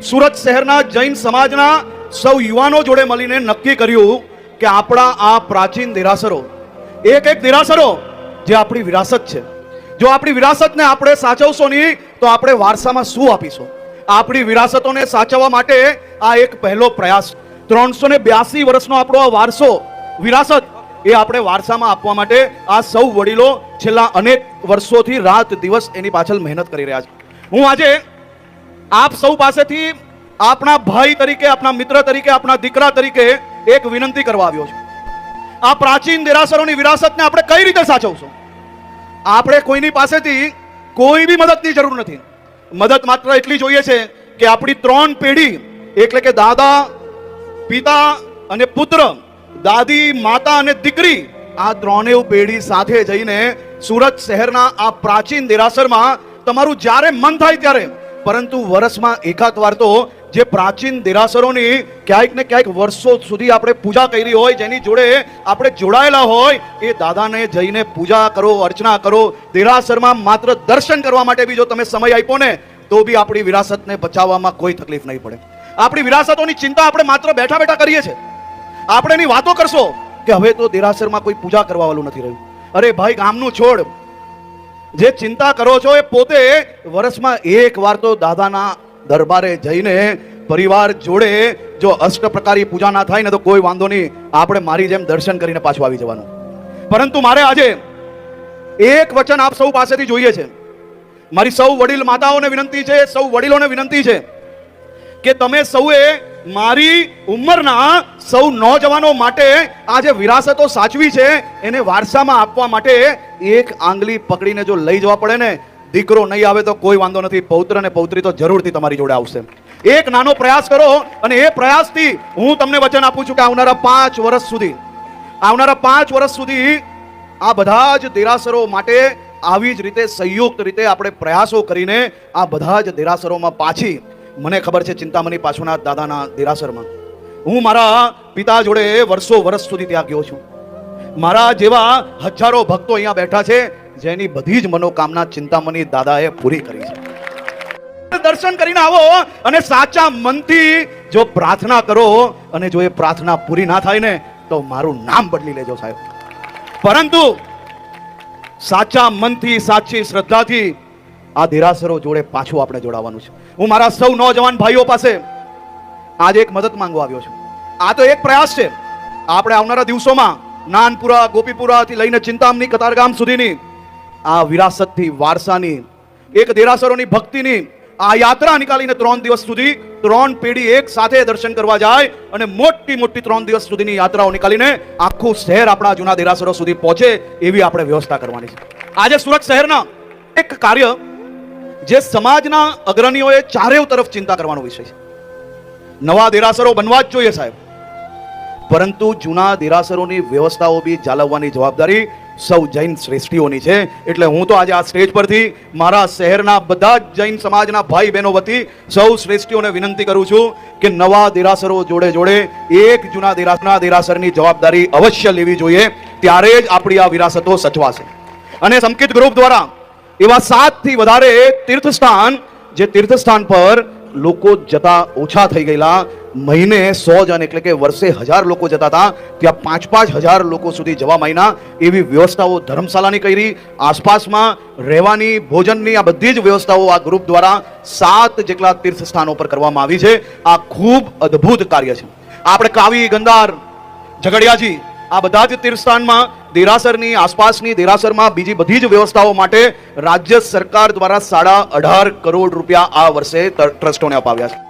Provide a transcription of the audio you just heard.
સુરત શહેરના જૈન સમાજના સૌ યુવાનો જોડે મળીને નક્કી કર્યું કે આપણા આ પ્રાચીન દેરાસરો, એક એક દેરાસરો જે આપણી વિરાસત છે. જો આપણી વિરાસતને આપણે સાચવશો નહીં, તો આપણે વારસામાં શું આપીશું? આપણી વિરાસતોને સાચવવા માટે આ એક પહેલો પ્રયાસ. ત્રણસો ને બ્યાસી વર્ષનો આપણો આ વારસો, વિરાસત, એ આપણે વારસામાં આપવા માટે આ સૌ વડીલો છેલ્લા અનેક વર્ષોથી રાત દિવસ એની પાછળ મહેનત કરી રહ્યા છે. હું આજે આપ સૌ પાસેથી આપણા ભાઈ તરીકે આપણા મિત્ર તરીકે આપણા દીકરા તરીકે એક વિનંતી કરવા આવ્યો છું. આ પ્રાચીન દેરાસરોની વિરાસતને આપણે કઈ રીતે સાચવશું? આપણે કોઈની પાસેથી કોઈ બી મદદની જરૂર નથી. મદદ માત્ર એટલી જોઈએ છે કે આપણી ત્રણ પેઢી, એટલે કે દાદા, પિતા અને પુત્ર, દાદી, માતા અને દીકરી, આ ત્રણેય પેઢી સાથે જઈને સુરત શહેરના આ પ્રાચીન દેરાસરમાં તમારું જ્યારે મન થાય ત્યારે પરંતુ વર્ષમાં એકાદ વાર તો જે પ્રાચીન દેરાસરોની ક્યાંક ને ક્યાંક વર્ષો સુધી આપણે પૂજા કરી હોય, જેની જોડે આપણે જોડાયેલા હોય, એ દાદાને જઈને પૂજા કરો, અર્ચના કરો, દેરાસરમાં માત્ર દર્શન કરવા માટે બી જો તમે સમય આપ્યો ને, તો બી આપણી વિરાસતને બચાવવામાં કોઈ તકલીફ નહીં પડે. આપણી વિરાસતોની ચિંતા આપણે માત્ર બેઠા બેઠા કરીએ છીએ. આપણે એની વાતો કરશો કે હવે તો દેરાસરમાં કોઈ પૂજા કરવા વાળું નથી રહ્યું. અરે ભાઈ, ગામનું છોડ જે ચિંતા કરો છો એ પોતે વર્ષમાં એક વાર તો દાદાના દરબારે જઈને પરિવાર જોડે જો અષ્ટ પ્રકારી પૂજા ના થાય ને તો કોઈ વાંધો નહીં, આપણે મારી જેમ દર્શન કરીને પાછું આવી જવાનું. પરંતુ મારે આજે એક વચન આપ સૌ પાસેથી જોઈએ છે. મારી સૌ વડીલ માતાઓને વિનંતી છે, સૌ વડીલોને વિનંતી છે કે તમે સૌએ મારી ઉંમરના સૌ નોજવાનો માટે આ જે વિરાસતો સાચવી છે. એને વારસામાં આપવા માટે એક આંગળી પકડીને જો લઈ જવા પડે ને, દીકરો નહીં આવે તો કોઈ વાંધો નથી. પૌત્ર અને પૌત્રી તો જરૂરથી તમારી જોડે આવશે. એક નાનો પ્રયાસ કરો અને એ પ્રયાસથી હું તમને વચન આપું છું કે આવનારા પાંચ વર્ષ સુધી, આવનારા પાંચ વર્ષ સુધી આ બધા જ દેરાસરો માટે આવી જ રીતે સંયુક્ત રીતે આપણે પ્રયાસો કરીને આ બધા જ દેરાસરોમાં પાછી મને ખબર છે ચિંતામણી પાછળના દાદાના દેરાસરમાં. હું મારા પિતા જોડે વર્ષો વર્ષ સુધી ત્યાં ગયો છું. મારા જેવા હજારો ભક્તો અહીંયા બેઠા છે, જેની બધી જ મનોકામના ચિંતામણી દાદાએ પૂરી કરી છે. દર્શન કરીને આવો અને સાચા મનથી જો પ્રાર્થના કરો અને જો એ પ્રાર્થના પૂરી ના થાય ને, તો મારું નામ બદલી લેજો સાહેબ. પરંતુ સાચા મનથી, સાચી શ્રદ્ધાથી આ દેરાસરો જોડે પાછું આપણે જોડાવાનું છે. હું મારા સૌ નોજવાન ભાઈઓ પાસે આજે એક મદદ માંગવા આવ્યો છું. આ તો એક પ્રયાસ છે. આપણે આવનારા દિવસોમાં નાનપુરા, ગોપીપુરાથી લઈને ચિંતામની કતારગામ સુધીની આ વિરાસતથી વારસાની, એક દેરાસરોની ભક્તિની આ યાત્રા નીકાળીને ત્રણ દિવસ સુધી ત્રણ પેઢી એક સાથે દર્શન કરવા જાય અને મોટી મોટી ત્રણ દિવસ સુધીની યાત્રાઓ નીકાળીને આખું શહેર આપણા જૂના દેરાસરો સુધી પહોંચે એવી આપણે વ્યવસ્થા કરવાની છે. આજે સુરત શહેરના એક કાર્ય જે સમાજના અગ્રણીઓએ ચારેવ તરફ ચિંતા કરવાનો વિષય છે. નવા દેરાસરો બનવા જ જોઈએ સાહેબ. પરંતુ જૂના દેરાસરોની વ્યવસ્થાઓ બી જાળવવાની જવાબદારી સૌ જૈન શ્રેષ્ઠીઓની છે. એટલે હું તો આજે આ સ્ટેજ પરથી મારા શહેરના બધા જ જૈન સમાજના ભાઈ બહેનો વતી સૌ શ્રેષ્ઠીઓને વિનંતી કરું છું કે નવા દેરાસરો જોડે જોડે એક જૂના દેરાસના દેરાસરની જવાબદારી અવશ્ય લેવી જોઈએ. ત્યારે જ આપણી આ વિરાસતો સચવાશે. અને સંકિત ગ્રુપ દ્વારા એવા સાતથી વધારે તીર્થસ્થાન જે તીર્થસ્થાન પર લોકો જતા ઓછા થઈ ગયેલા. મહિને સો જણ એટલે કે વર્ષે હજાર લોકો જતા હતા. ત્યાં પાંચ પાંચ હજાર લોકો સુધી જવા માંડ્યા. એવી વ્યવસ્થાઓ ધર્મશાળાની કરી. આસપાસમાં રહેવાની, ભોજનની આ બધી જ વ્યવસ્થાઓ આ ગ્રુપ દ્વારા સાત જેટલા તીર્થ સ્થાનો પર કરવામાં આવી છે. આ ખૂબ અદ્ભુત કાર્ય છે. આપણે કાવી, ગંદાર, ઝઘડિયાજી આ બધા જ તીર્થસ્થાનમાં દેરાસરની આસપાસની દેરાસરમાં બીજી બધી જ વ્યવસ્થાઓ માટે રાજ્ય સરકાર દ્વારા સાડા અઢાર કરોડ રૂપિયા આ વર્ષે ટ્રસ્ટોને અપાવ્યા છે.